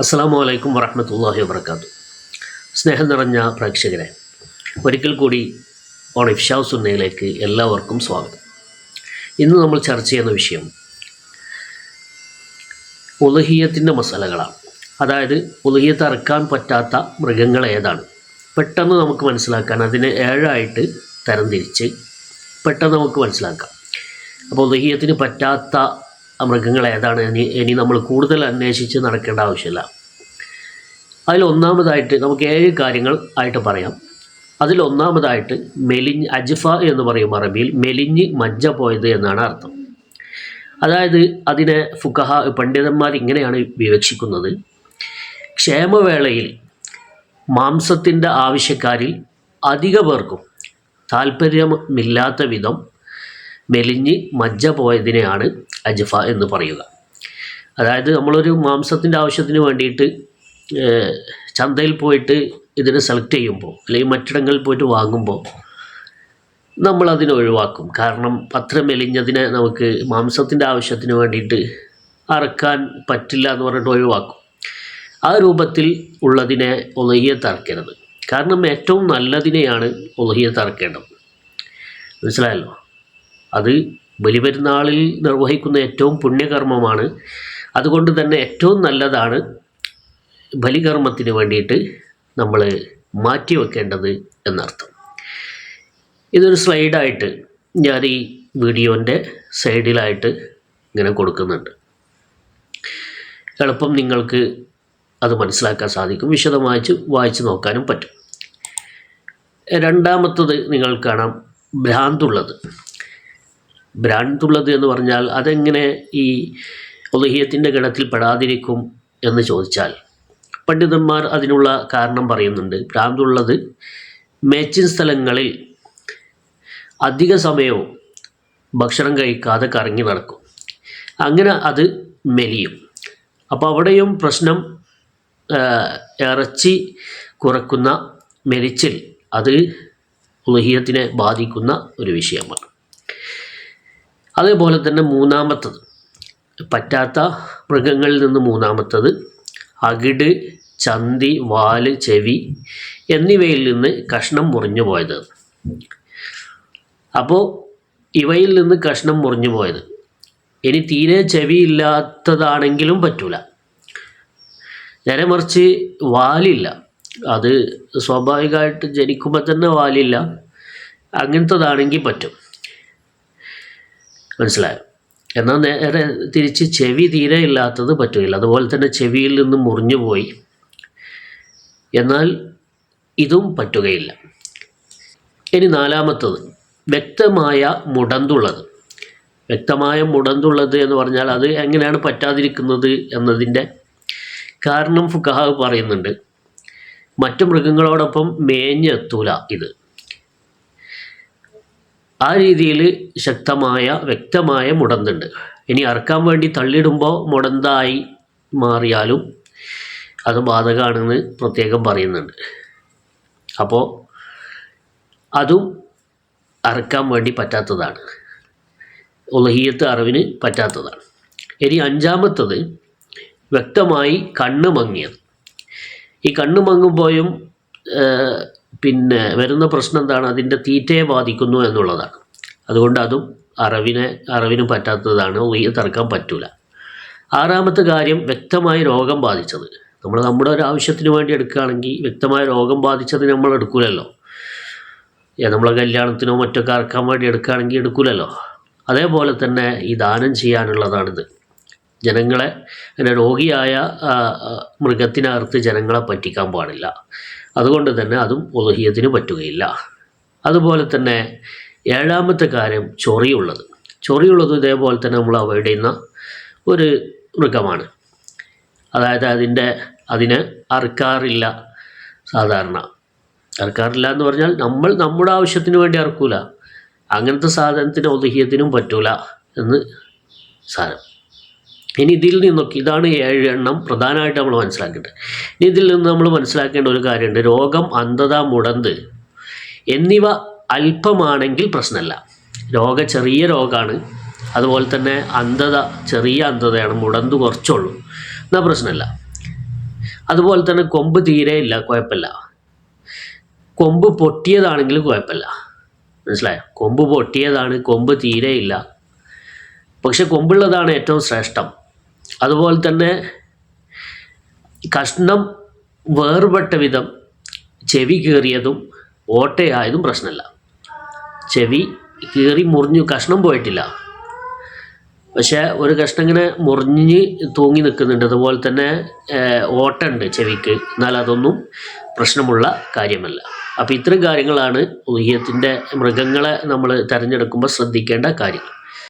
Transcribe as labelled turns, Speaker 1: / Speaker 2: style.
Speaker 1: അസ്സാം വലൈക്കും വറഹമത്തല്ലാഹി വാബർക്കാത്തു സ്നേഹം നിറഞ്ഞ പ്രേക്ഷകരെ ഒരിക്കൽ കൂടി ഓൺ ഇഫ്ഷാ സുന്നയിലേക്ക് എല്ലാവർക്കും സ്വാഗതം. ഇന്ന് നമ്മൾ ചർച്ച ചെയ്യുന്ന വിഷയം ഉലഹിയത്തിന്റെ മസാലകളാണ്. അതായത് ഉലഹിയത്ത് അറക്കാൻ പറ്റാത്ത മൃഗങ്ങൾ ഏതാണ്? പെട്ടെന്ന് നമുക്ക് മനസ്സിലാക്കാൻ അതിനെ ഏഴായിട്ട് തരംതിരിച്ച് പെട്ടെന്ന് നമുക്ക് മനസ്സിലാക്കാം. അപ്പോൾ ഉലഹിയത്തിന് പറ്റാത്ത ആ മൃഗങ്ങൾ ഏതാണ് ഇനി ഇനി നമ്മൾ കൂടുതൽ അന്വേഷിച്ച് നടക്കേണ്ട ആവശ്യമില്ല. അതിൽ ഒന്നാമതായിട്ട് നമുക്ക് ഏഴ് കാര്യങ്ങൾ ആയിട്ട് പറയാം. അതിൽ ഒന്നാമതായിട്ട് മെലിഞ്ഞ് അജ്ഫ എന്ന് പറയും അറബിയിൽ മെലിഞ്ഞ് മജ്ജ പോയത് എന്നാണ് അർത്ഥം. അതായത് അതിനെ ഫുക്കഹ പണ്ഡിതന്മാർ ഇങ്ങനെയാണ് വിവക്ഷിക്കുന്നത്. ക്ഷേമവേളയിൽ മാംസത്തിന്റെ ആവശ്യക്കാരിൽ അധിക പേർക്കും താല്പര്യമില്ലാത്ത വിധം മെലിഞ്ഞ് മജ്ജ പോയതിനെയാണ് അജ്ഫ എന്ന് പറയുക. അതായത് നമ്മളൊരു മാംസത്തിന്റെ ആവശ്യത്തിന് വേണ്ടിയിട്ട് ചന്തയിൽ പോയിട്ട് ഇതിനെ സെലക്ട് ചെയ്യുമ്പോൾ അല്ലെങ്കിൽ മറ്റിടങ്ങളിൽ പോയിട്ട് വാങ്ങുമ്പോൾ നമ്മൾ അതിനെ ഒഴിവാക്കും. കാരണം അത്ര മെലിഞ്ഞതിനെ നമുക്ക് മാംസത്തിന്റെ ആവശ്യത്തിന് വേണ്ടിയിട്ട് അറക്കാൻ പറ്റില്ല എന്ന് പറഞ്ഞിട്ട് ഒഴിവാക്കും. ആ രൂപത്തിൽ ഉള്ളതിനെ ഒലഹിയെ തറക്കരുത്. കാരണം ഏറ്റവും നല്ലതിനെയാണ് ഒലഹിയെ തറക്കേണ്ടത്. മനസ്സിലായല്ലോ? അത് ബലിപെരുന്നാളിൽ നിർവഹിക്കുന്ന ഏറ്റവും പുണ്യകർമ്മമാണ്. അതുകൊണ്ട് തന്നെ ഏറ്റവും നല്ലതാണ് ബലികർമ്മത്തിന് വേണ്ടിയിട്ട് നമ്മൾ മാറ്റി വെക്കേണ്ടത് എന്നർത്ഥം. ഇതൊരു സ്ലൈഡായിട്ട് ഞാൻ ഈ വീഡിയോന്റെ സൈഡിലായിട്ട് ഇങ്ങനെ കൊടുക്കുന്നുണ്ട്. എളുപ്പം നിങ്ങൾക്ക് അത് മനസ്സിലാക്കാൻ സാധിക്കും. വിശദമായി വായിച്ച് നോക്കാനും പറ്റും. രണ്ടാമത്തത് നിങ്ങൾ കാണാം ഭ്രാന്തുള്ളത്. ഭ്രാന്തുള്ളത് എന്ന് പറഞ്ഞാൽ അതെങ്ങനെ ഈ ഉലഹിയത്തിന്റെ ഗണത്തിൽ പെടാതിരിക്കും എന്ന് ചോദിച്ചാൽ പണ്ഡിതന്മാർ അതിനുള്ള കാരണം പറയുന്നുണ്ട്. ഭ്രാന്തുള്ളത് മേച്ചിൻ സ്ഥലങ്ങളിൽ അധിക സമയവും ഭക്ഷണം കഴിക്കാതെ കറങ്ങി നടക്കും. അങ്ങനെ അത് മെലിയും. അപ്പോൾ അവിടെയും പ്രശ്നം ഇറച്ചി കുറക്കുന്ന മെലിച്ചിൽ അത് ഉലഹിയത്തിനെ ബാധിക്കുന്ന ഒരു വിഷയമാണ്. അതേപോലെ തന്നെ മൂന്നാമത്തത്. പറ്റാത്ത മൃഗങ്ങളിൽ നിന്ന് മൂന്നാമത്തത് അകിട് ചന്തി വാൽ ചെവി എന്നിവയിൽ നിന്ന് കഷ്ണം മുറിഞ്ഞു പോയത്. അപ്പോൾ ഇവയിൽ നിന്ന് കഷ്ണം മുറിഞ്ഞു പോയത്. ഇനി തീരെ ചെവി ഇല്ലാത്തതാണെങ്കിലും പറ്റൂല. നേരെ മറിച്ച് വാലില്ല. അത് സ്വാഭാവികമായിട്ട് ജനിക്കുമ്പോൾ തന്നെ വാലില്ല. അങ്ങനത്തതാണെങ്കിൽ പറ്റും. മനസ്സിലായോ? എന്നാൽ നേരെ തിരിച്ച് ചെവി തീരെ ഇല്ലാത്തത് പറ്റില്ല അതുപോലെ തന്നെ ചെവിയിൽ നിന്ന് മുറിഞ്ഞു പോയി. എന്നാൽ ഇതും പറ്റുകയില്ല. ഇനി നാലാമത്തത് വ്യക്തമായ മുടന്തുള്ളത്. വ്യക്തമായ മുടന്തുള്ളത് എന്ന് പറഞ്ഞാൽ അത് എങ്ങനെയാണ് പറ്റാതിരിക്കുന്നത് എന്നതിന്റെ കാരണം ഫുക്കഹാവ് പറയുന്നുണ്ട്. മറ്റു മൃഗങ്ങളോടൊപ്പം മേഞ്ഞെത്തൂല ഇത്. ആ രീതിയിൽ ശക്തമായ വ്യക്തമായ മുടന്തുണ്ട്. ഇനി അറക്കാൻ വേണ്ടി തള്ളിയിടുമ്പോൾ മുടന്തായി മാറിയാലും അത് ബാധകമാണെന്ന് പ്രത്യേകം പറയുന്നുണ്ട്. അപ്പോൾ അതും അറക്കാൻ വേണ്ടി പറ്റാത്തതാണ്. ഉലഹിയത്ത് അറിവിന് പറ്റാത്തതാണ്. ഇനി അഞ്ചാമത്തത് വ്യക്തമായി കണ്ണ് മങ്ങിയത്. ഈ കണ്ണ് മങ്ങുമ്പോഴും പിന്നെ വരുന്ന പ്രശ്നം എന്താണ്? അതിന്റെ തീറ്റയെ ബാധിക്കുന്നു എന്നുള്ളതാണ്. അതുകൊണ്ട് അതും അറിവിനെ അറിവിനും പറ്റാത്തതാണ്. തറക്കാൻ പറ്റൂല. ആറാമത്തെ കാര്യം വ്യക്തമായി രോഗം ബാധിച്ചത് നമ്മൾ നമ്മുടെ ഒരു ആവശ്യത്തിന് വേണ്ടി എടുക്കുകയാണെങ്കിൽ വ്യക്തമായ രോഗം ബാധിച്ചത് നമ്മൾ എടുക്കൂലല്ലോ. നമ്മളെ കല്യാണത്തിനോ മറ്റൊക്കെ അറക്കാൻ വേണ്ടി എടുക്കുകയാണെങ്കിൽ എടുക്കൂലല്ലോ. അതേപോലെ തന്നെ ഈ ദാനം ചെയ്യാനുള്ളതാണിത്. ജനങ്ങളെ രോഗിയായ മൃഗത്തിനകത്ത് ജനങ്ങളെ പറ്റിക്കാൻ പാടില്ല. അതുകൊണ്ട് തന്നെ അതും ഒതുഹിയത്തിന് പറ്റുകയില്ല. അതുപോലെ തന്നെ ഏഴാമത്തെ കാര്യം ചൊറിയുള്ളത്. ചൊറിയുള്ളത് ഇതേപോലെ തന്നെ നമ്മൾ അവോയ്ഡ് ചെയ്യുന്ന ഒരു മൃഗമാണ്. അതായത് അതിന്റെ അതിന് അറുക്കാറില്ല സാധാരണ. അറുക്കാറില്ല എന്ന് പറഞ്ഞാൽ നമ്മൾ നമ്മുടെ ആവശ്യത്തിന് വേണ്ടി അറുക്കൂല. അങ്ങനത്തെ സാധനത്തിന് ഒതുഹിയത്തിനും പറ്റൂല എന്ന് സാരം. ഇനി ഇതിൽ നിന്നൊക്കെ ഇതാണ് ഏഴ് എണ്ണം പ്രധാനമായിട്ട് നമ്മൾ മനസ്സിലാക്കേണ്ടത്. ഇനി ഇതിൽ നിന്ന് നമ്മൾ മനസ്സിലാക്കേണ്ട ഒരു കാര്യമുണ്ട്. രോഗം അന്ധത മുടന്ത് എന്നിവ അല്പമാണെങ്കിൽ പ്രശ്നമല്ല. രോഗ ചെറിയ രോഗമാണ്. അതുപോലെ തന്നെ അന്ധത ചെറിയ അന്ധതയാണ്. മുടന്ത് കുറച്ചുള്ളൂ. എന്നാൽ പ്രശ്നമല്ല. അതുപോലെ തന്നെ കൊമ്പ് തീരെ ഇല്ല. കുഴപ്പമില്ല. കൊമ്പ് പൊട്ടിയതാണെങ്കിൽ കുഴപ്പമില്ല. മനസ്സിലായോ? കൊമ്പ് പൊട്ടിയതാണ്. കൊമ്പ് തീരെ ഇല്ല. പക്ഷെ കൊമ്പുള്ളതാണ് ഏറ്റവും ശ്രേഷ്ഠം. അതുപോലെ തന്നെ കഷ്ണം വേർപെട്ട വിധം ചെവി കീറിയതും ഓട്ടയായതും പ്രശ്നമല്ല ചെവി കീറി മുറിഞ്ഞു കഷ്ണം പോയിട്ടില്ല. പക്ഷേ ഒരു കഷ്ണം ഇങ്ങനെ മുറിഞ്ഞ് തൂങ്ങി നിൽക്കുന്നുണ്ട്. അതുപോലെ തന്നെ ഓട്ടുണ്ട് ചെവിക്ക്. എന്നാൽ അതൊന്നും പ്രശ്നമുള്ള കാര്യമല്ല. അപ്പോൾ ഇത്തരം കാര്യങ്ങളാണ് ഉയ്യത്തിന്റെ മൃഗങ്ങളെ നമ്മൾ തിരഞ്ഞെടുക്കുമ്പോൾ ശ്രദ്ധിക്കേണ്ട കാര്യങ്ങൾ.